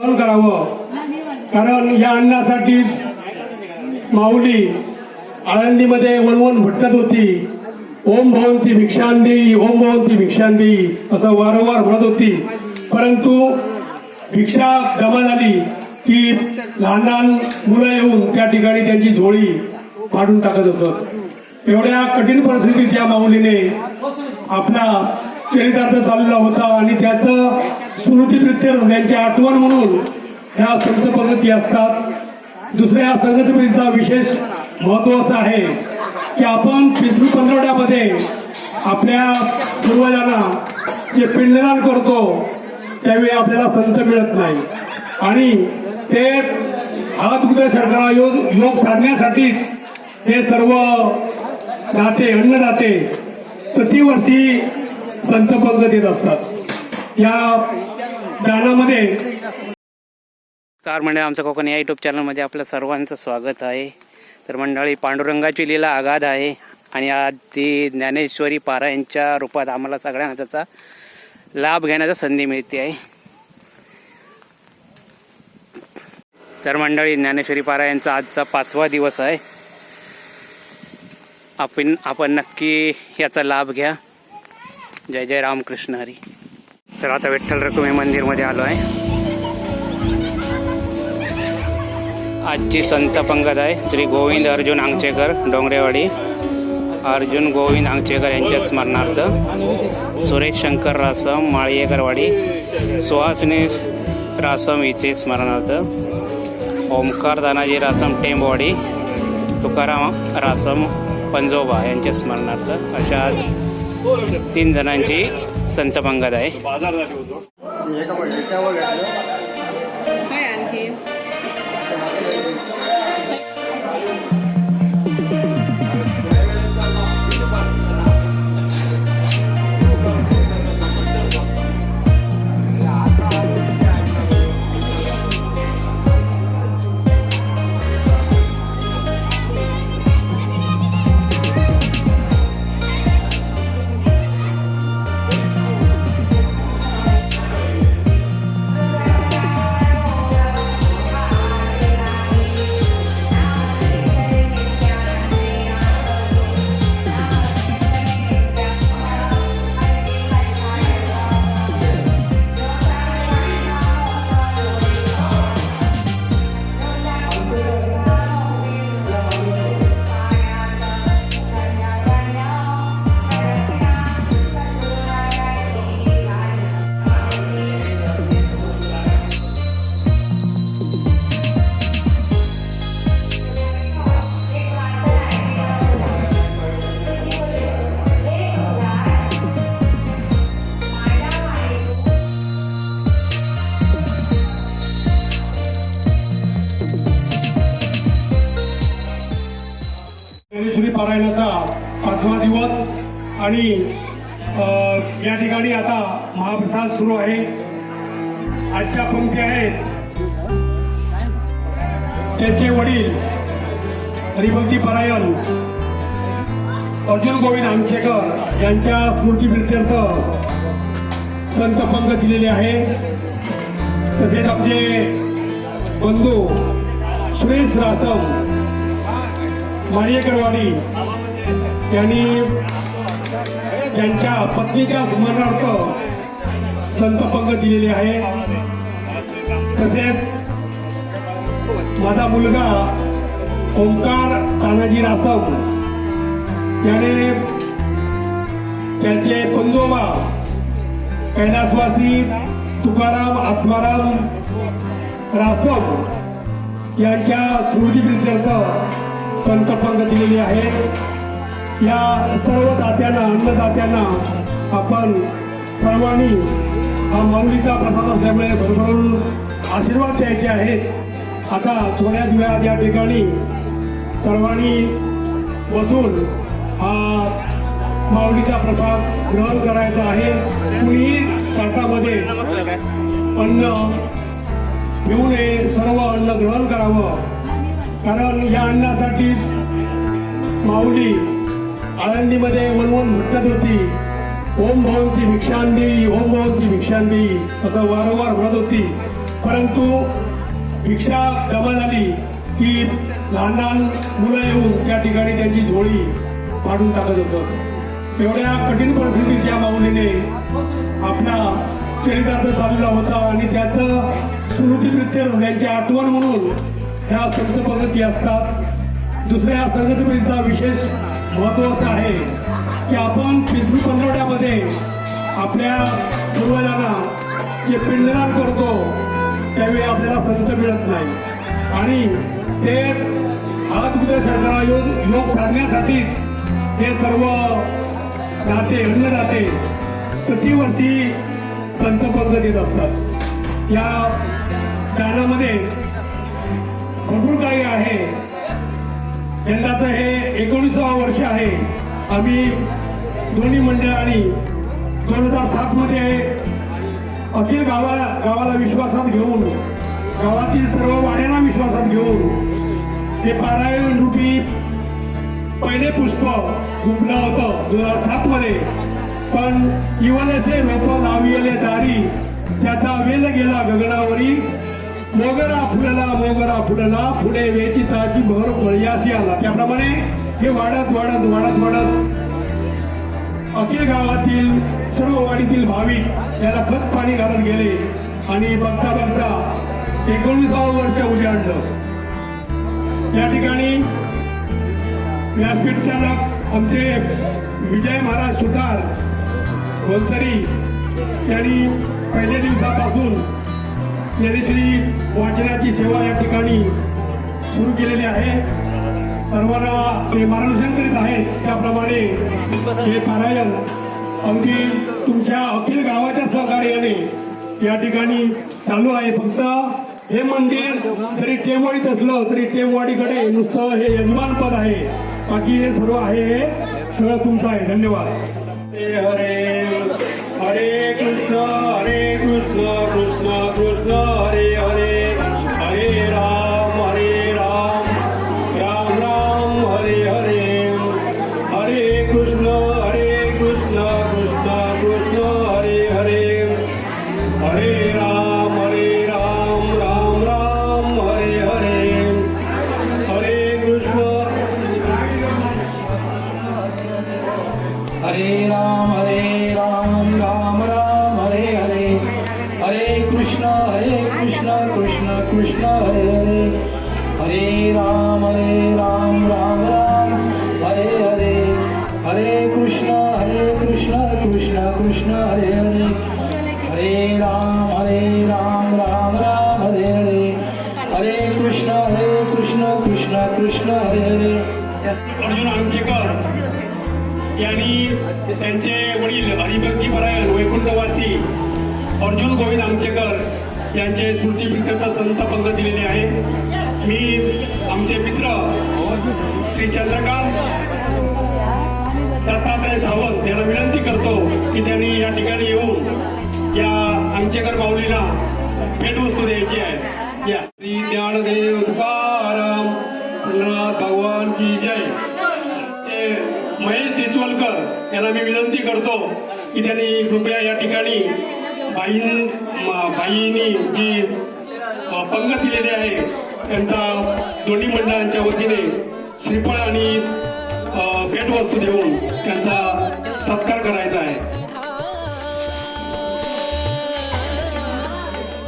पालन करावं. कारण या अन्नासाठीच माऊली आळंदीमध्ये वनवन भटकत होती. ओम भवंती भिक्षांदी ओम भवंती भिक्षांदी असं वारंवार म्हणत होती. परंतु भिक्षा जमा झाली की लहान लहान मुलं येऊन त्या ठिकाणी त्यांची झोळी पाडून टाकत असत. एवढ्या कठीण परिस्थितीत या माऊलीने आपला चरितार्थ चाललेला होता आणि त्याचं स्मृतीप्रित्यर्थ त्यांची आठवण म्हणून ह्या संत पद्धती असतात. दुसऱ्या या संगतीचा विशेष महत्त्व असं आहे की आपण पितृ पंधरवड्यामध्ये आपल्या पूर्वजांना जे पिंडदान करतो त्यावेळी आपल्याला संत मिळत नाही. आणि ते हात उद्या सरकार योग योग साधण्यासाठीच हे सर्व दाते अन्नदाते प्रतिवर्षी संत देत असतात. या दानामध्ये कार मंडळ आमचं कोकण या युट्यूब चॅनलमध्ये आपलं सर्वांचं स्वागत आहे. तर मंडळी पांडुरंगाची लीला आगाध आहे आणि आज ती ज्ञानेश्वरी पारायणच्या रूपात आम्हाला सगळ्यांना त्याचा लाभ घेण्याची संधी मिळते आहे. तर मंडळी ज्ञानेश्वरी पारायणचा आजचा पाचवा दिवस आहे. आपण आपण नक्की याचा लाभ घ्या. जय जय रामकृष्ण हरी. तर आता विठ्ठल रखुमी मंदिरमध्ये आलो आहे. आजची संत पंगत आहे श्री गोविंद अर्जुन आंगचेकर डोंगरेवाडी. अर्जुन गोविंद आंगचेकर यांच्या स्मरणार्थ सुरेश शंकर रासम माळियेकरवाडी सुहासिनी रासम हिचे स्मरणार्थ. ओमकार दानाजी रासम टेंबवाडी तुकाराम रासम पंजोबा यांच्या स्मरणार्थ अशा आज तीन जणांची संत पंगत आहे. पाचवा दिवस. आणि या ठिकाणी आता महाप्रसाद सुरू आहे. आजच्या पंक्ती आहेत. त्यांचे वडील हरिभक्ती परायण अर्जुन गोविंद आमचेकर यांच्या स्मृतीप्रित्यर्थ संत पंग दिलेले आहे. तसेच आमचे बंधू सुरेश रासम मारियेकरवाडी यांनी त्यांच्या पत्नीच्या स्मरणार्थ संत पंग दिलेले आहे. तसेच माझा मुलगा ओंकार तानाजी रासम याने त्यांचे पंजोबा कैलासवासी तुकाराम आत्माराम रासव यांच्या स्मृतीप्रित्यर्थ संत पंग दिलेली आहे या सर्व दात्यांना अन्नदात्यांना आपण सर्वांनी हा माऊलीचा प्रसाद असल्यामुळे भरभरून आशीर्वाद द्यायचे आहेत. आता थोड्याच वेळात या ठिकाणी सर्वांनी बसून हा माऊलीचा प्रसाद ग्रहण करायचा आहे. कुणीही ताटामध्ये अन्न घेऊ नये सर्व अन्न ग्रहण करावं. कारण या अन्नासाठीच माऊली आळंदीमध्ये वनवन भटकत होती. ओम भवंती भिक्षांदी ओम भवंती भिक्षांदी असं वारंवार म्हणत होती. परंतु भिक्षा जमा झाली की लहान लहान मुलं येऊन त्या ठिकाणी त्यांची झोळी पाडून टाकत होतं. एवढ्या कठीण परिस्थितीत या माऊलीने आपला चरितार्थ चाललेला होता आणि त्याचं स्मृतीवृत्ती त्यांची आठवण म्हणून ह्या संत पद्धती असतात दुसऱ्या संगतीचा विशेष महत्वाचं आहे की आपण पितृ पंधरवड्यामध्ये आपल्या पूर्वजांना जे पिंडदान करतो त्यावेळी आपल्याला संत मिळत नाही. आणि ते हात उद्या योग योग साधण्यासाठीच हे सर्व नाते अन्न नाते प्रतिवर्षी संत पद्धतीत असतात. या दानामध्ये भरपूर काही आहे. यंदाचं हे एकोणीसावं वर्ष आहे. आम्ही दोन्ही मंडळांनी दोन हजार सात मध्ये अखिल गावा गावाला विश्वासात घेऊन गावातील सर्व वाड्यांना विश्वासात घेऊन ते पारायण रूपी पहिले पुष्प गुंपलं होतं दोन हजार सात मध्ये. पण इवलसे रोप लाविले दारी त्याचा वेल गेला गगनावरी मोगरा फुलला मोगरा फुलला फुले वेचिताची भर पळयासी आला. त्याप्रमाणे हे वाढत वाढत वाढत वाढत अखिल गावातील सर्व वाडीतील भाविक याला खत पाणी घालत गेले. आणि बघता बघता एकोणीसावं वर्ष उजाडलं. या ठिकाणी व्यासपीठ चालक आमचे विजय महाराज सुतार गोलसरी यांनी पहिल्या दिवसापासून श्री वाचनाची सेवा या ठिकाणी सुरू केलेली आहे. सर्वांना ते मार्गदर्शन करीत आहेत. त्याप्रमाणे हे पारायण अगदी तुमच्या अखिल गावाच्या सहकार्याने या ठिकाणी चालू आहे. फक्त हे मंदिर जरी टेमवाडीत असलं तरी टेमवाडीकडे नुसतं हे यजमान पद आहे. बाकी हे सर्व आहे हे सगळं तुमचं आहे. धन्यवाद. हरे हरे हरे कृष्ण हरे कृष्ण हरे हरे. हरे राम हरे राम राम राम हरे हरे. हरे कृष्ण हरे कृष्ण कृष्ण कृष्ण हरे हरे. अर्जुन आमचेकर यांनी त्यांचे वडील हरिभक्ती परायण वैकुंठवासी अर्जुन गोविंद आमचेकर यांचे स्मृतीप्रित्यर्थ संत पंग दिलेले आहे मी आमचे मित्र श्री चंद्रकांत सावंत यांना विनंती करतो की त्यांनी या ठिकाणी येऊन या आमच्याकर माऊलीला भेटवस्तू द्यायची आहे. या. श्री ज्ञानदेव तुकाराम भगवान की जय. ते महेश डिचवलकर यांना मी विनंती करतो की त्यांनी कृपया या ठिकाणी बाई बाईंनी जी पंगत दिलेली आहे त्यांचा दोन्ही मंडळांच्या वतीने श्रीफळ आणि भेटवस्तू देऊन त्यांचा सत्कार करायचा आहे.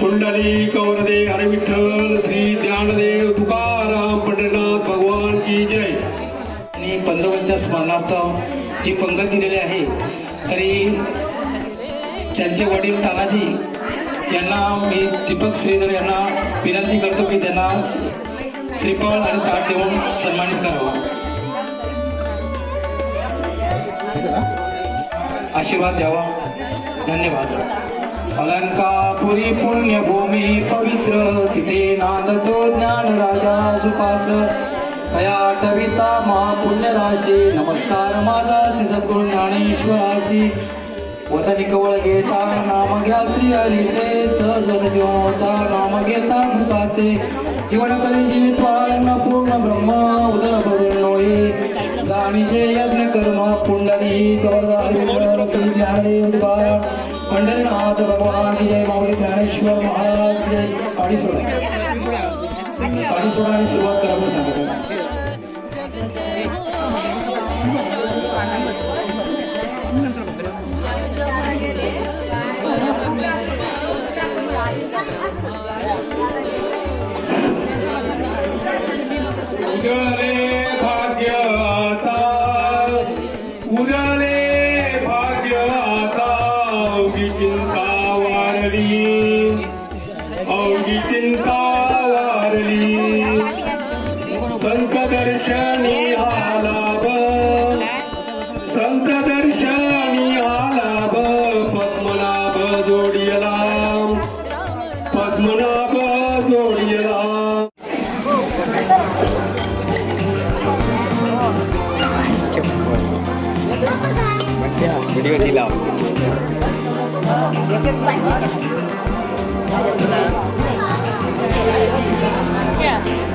कुंडली कवरदे हरे विठ्ठल श्री ज्ञानदेव तुकाराम पंढरीनाथ भगवान की जय. आणि पंतप्रधानांच्या स्मरणार्थ ही पंगत दिलेली आहे. तरी त्यांचे वडील तानाजी यांना मी दीपक श्रीधर यांना विनंती करतो की त्यांना श्रीफळ आणि ताट देऊन सन्मानित करावा. आशीर्वाद द्यावा. धन्यवाद. अलंकापुरी पुण्यभूमी पवित्र तिथे नांदतो ज्ञान राजा सुपात्र. तया कविता महापुण्यराशी नमस्कार माझा श्री सद्गुरु ज्ञानेश्वराशी. वदनी कवळ घेता नाम घ्या श्री हरीचे सहजन घेता नाम घेता भूताचे. जीवन करी जीवित पूर्ण ब्रह्म उदर भरून नोई दानीचे यज्ञ कर्म पुंडली पंढरीनाथ भगवान जय माऊली ज्ञानेश्वर महाराज जय. पाणी सोडा पाणी सोडा आणि सुरुवात करा सांगितलं अवघी चिंता वारली संत दर्शनी आलाभ संत दर्शनी आलाभ पद्मनाभ जोडियला पद्मनाभ जोडियला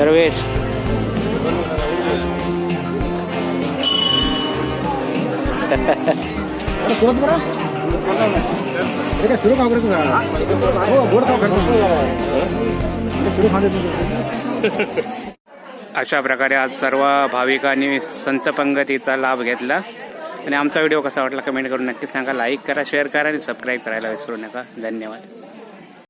सर्वेश अशा प्रकारे आज सर्व भाविकांनी संत पंगतीचा लाभ घेतला. आणि आमचा व्हिडिओ कसा वाटला कमेंट करून नक्की सांगा. लाईक करा शेअर करा आणि सबस्क्राईब करायला विसरू नका. धन्यवाद.